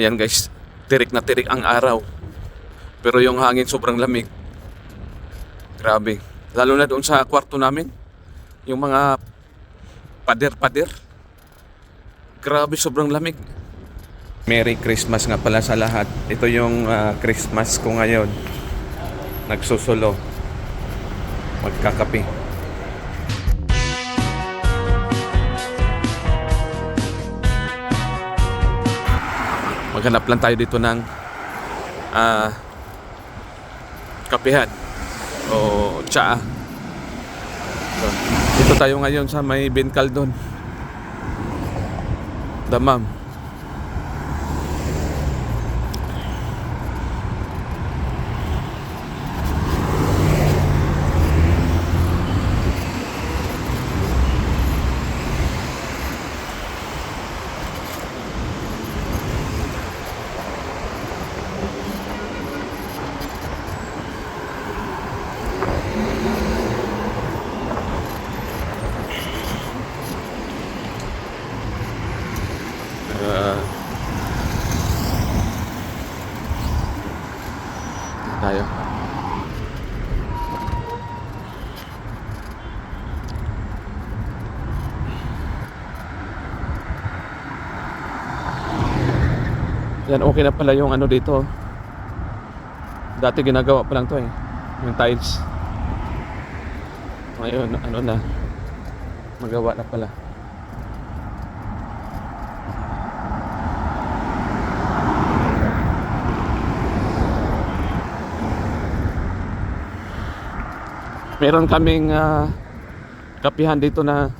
Ayan guys, tirik na tirik ang araw. Pero yung hangin sobrang lamig. Grabe. Lalo na doon sa kwarto namin. Yung mga pader-pader. Grabe, sobrang lamig. Merry Christmas nga pala sa lahat. Ito yung ah, Christmas ko ngayon. Nagsusulo. Magkakape. Maghanap lang tayo dito ng ah kapehan o tsaa. So, dito tayo ngayon sa may Bencaldon. Damam. Ah. tayo. Yan, okay na pala yung ano dito. Dati ginagawa pa lang to eh. Yung tiles. Ngayon, ano na. Magawa na pala. Meron kaming ah, kapihan dito na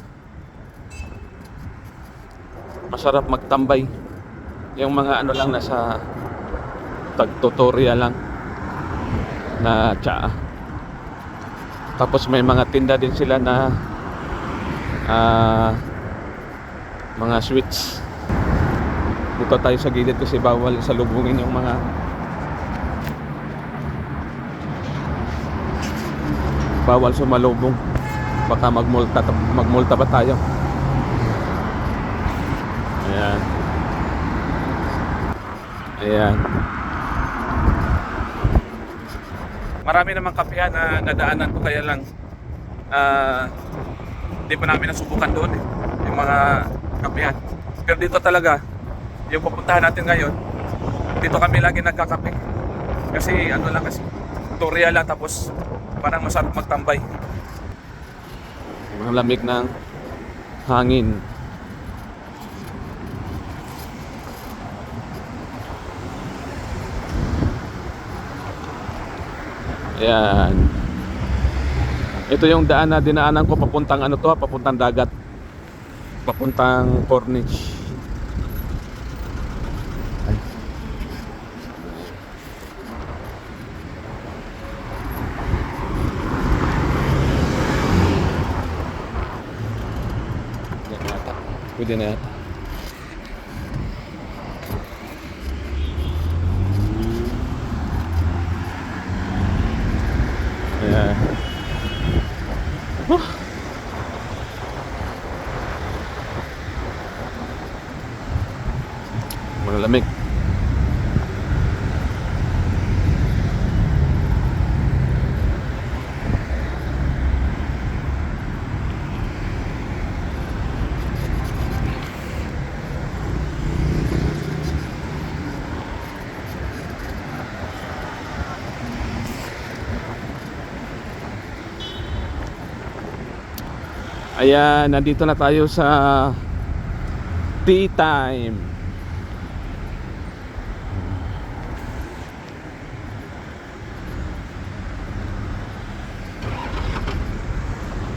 masarap magtambay. Yung mga ano lang nasa tag-tutorial lang na tsaa. Tapos may mga tinda din sila na ah, mga sweets. Dito tayo sa gilid kasi bawal salubungin yung mga bawal sumalubong baka magmulta magmulta ba tayo ayan ayan marami namang kapehan na nadaanan ko kaya lang ah, hindi pa namin nasubukan doon eh, yung mga kapehan pero dito talaga yung pupuntahan natin ngayon dito kami lagi nagkakape kasi ano lang kasi tutorial lang tapos parang masarap magtambay. Ang lamig ng hangin. Ayan. Ito yung daan na dinaanan ko papuntang ano to, papuntang dagat. Papuntang Corniche. Pwede na yata. Ayan. Huh. Malamig. Ayan, nandito na tayo sa tea time.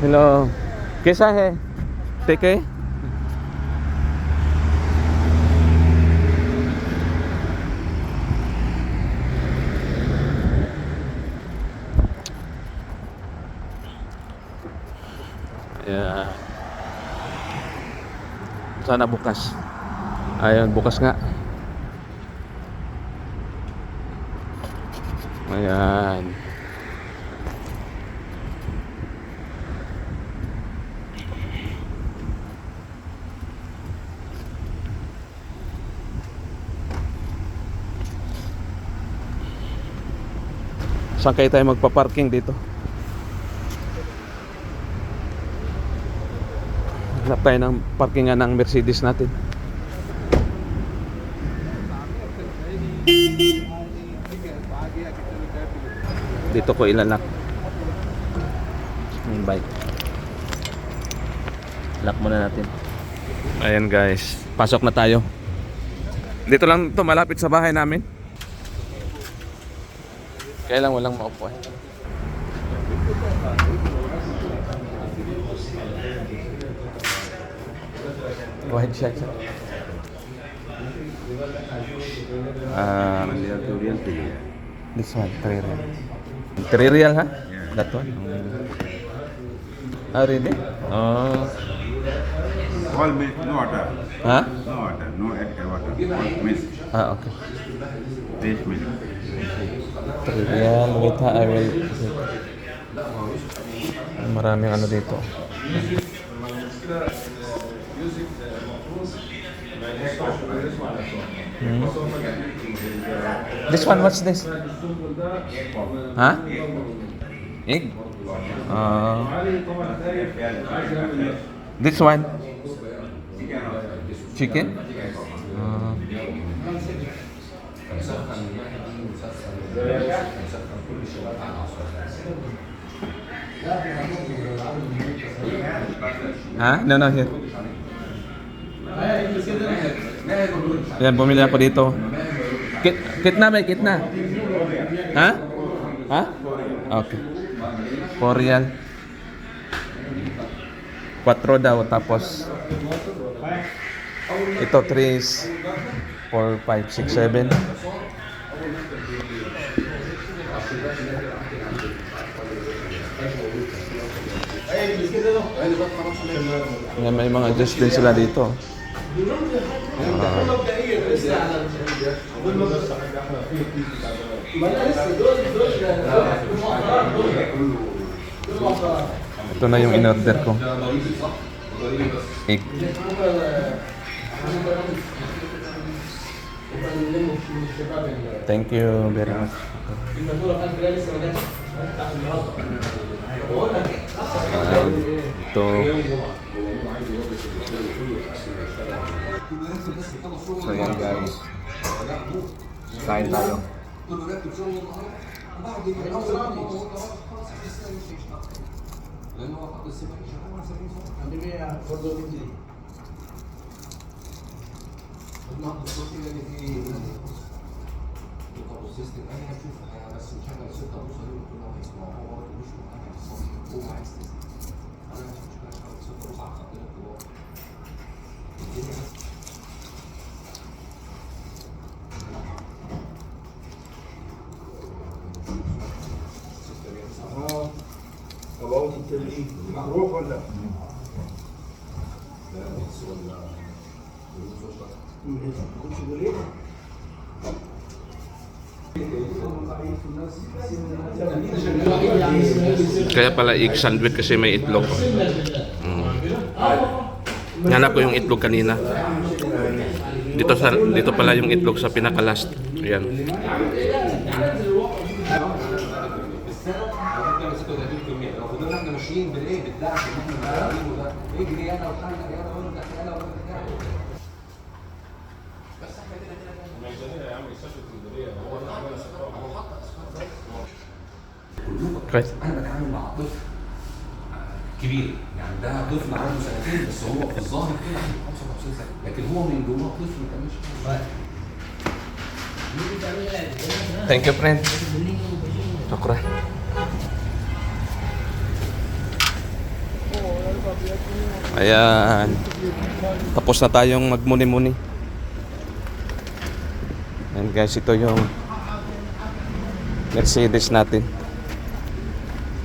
Hello. कैसा है? ठीक है? Yeah. Sana bukas. Ayun, bukas nga. Ayan. Saan kayo tayo magpa-parking dito? Hanap tayo ng parkingan ng Mercedes natin. Dito ko ilalak. Yung bike. Lock muna natin. Ayan guys, pasok na tayo. Dito lang to malapit sa bahay namin. Kaya lang walang maupo eh. Go ahead, check. Um, this one, 3 real. 3 real, ha? That one? Ah, really? Oh. All milk, no water. Ha? No water, no add water. All milk, Ah, okay. fresh milk. Wait ha, I will... Maraming ano dito. Hmm. This one, what's this? Ha? Egg? Uh, this one? Chicken? Uh, Ha? No, no, here. Ayan, bumili ako dito. Kit, kitna may kitna. Ha? Ha? Okay. 4 real. 4 daw, tapos ito 3 is 4, 5, 6, 7. Yan, may mga juice din sila dito. Ito na yung in-order ko. Egg. Thank you very much. Ah, ito. So yan guys. Kain tayo. طبعا التلقيح معروف ولا؟ كنت بقول Kaya pala egg sandwich kasi may itlog. Mm. Hanap ko yung itlog kanina. Dito sa dito pala yung itlog sa السنة إحنا ماسكه 30% لو فضلنا إحنا ماشيين بالإيه؟ بالدعم اللي إحنا بنعمله ده. إيه اجري يلا وحالك يلا وانت يلا وانت بس إحنا كده كده يا عم هو اللي هو اسفار كويس. أنا بتعامل مع طفل كبير. يعني ده طفل عنده سنتين بس هو في الظاهر كده عنده 55 سنة. لكن هو من جواه طفل ما كانش ثانك يو فريند Syukur. Ayan. Tapos na tayong magmuni-muni. Ayan guys, ito yung Mercedes natin.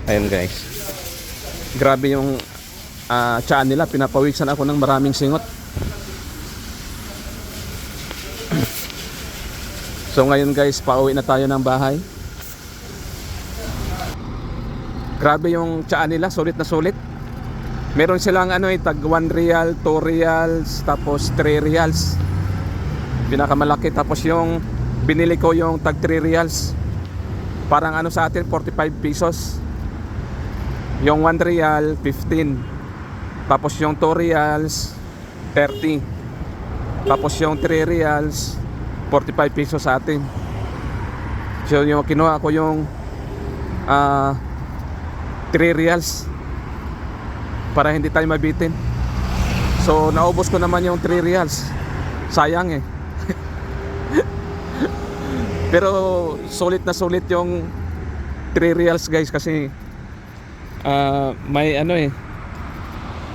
Ayan guys. Grabe yung ah tiyan nila. Pinapawisan ako ng maraming singot. So ngayon guys, pauwi na tayo ng bahay. Grabe yung tiyan nila, sulit na sulit. Meron silang ano eh, tag 1 real, 2 reals, tapos 3 reals. Pinakamalaki. Tapos yung binili ko yung tag 3 reals. Parang ano sa atin, 45 pesos. Yung 1 real, 15. Tapos yung 2 reals, 30. Tapos yung 3 reals, 45 pesos sa atin. So yung kinuha ko yung ah 3 reals para hindi tayo mabitin. So naubos ko naman yung 3 reals. Sayang eh. Pero sulit na sulit yung 3 reals guys kasi ah, may ano eh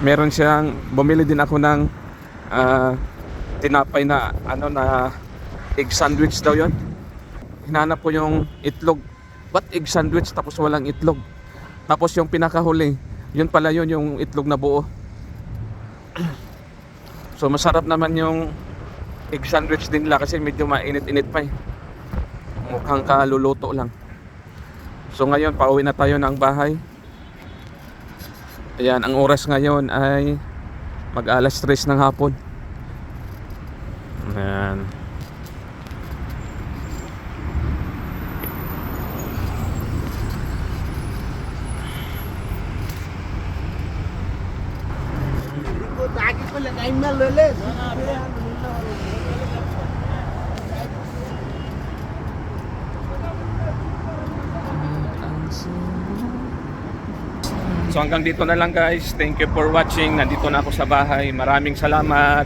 meron siyang bumili din ako ng ah, tinapay na ano na egg sandwich daw yon hinanap ko yung itlog ba't egg sandwich tapos walang itlog tapos yung pinakahuli yun pala yun yung itlog na buo. So masarap naman yung egg sandwich din nila kasi medyo mainit-init pa eh. Mukhang kaluluto lang. So ngayon pauwi na tayo ng bahay. Ayan ang oras ngayon ay mag alas 3 ng hapon ayan So hanggang dito na lang guys. Thank you for watching. Nandito na ako sa bahay. Maraming salamat.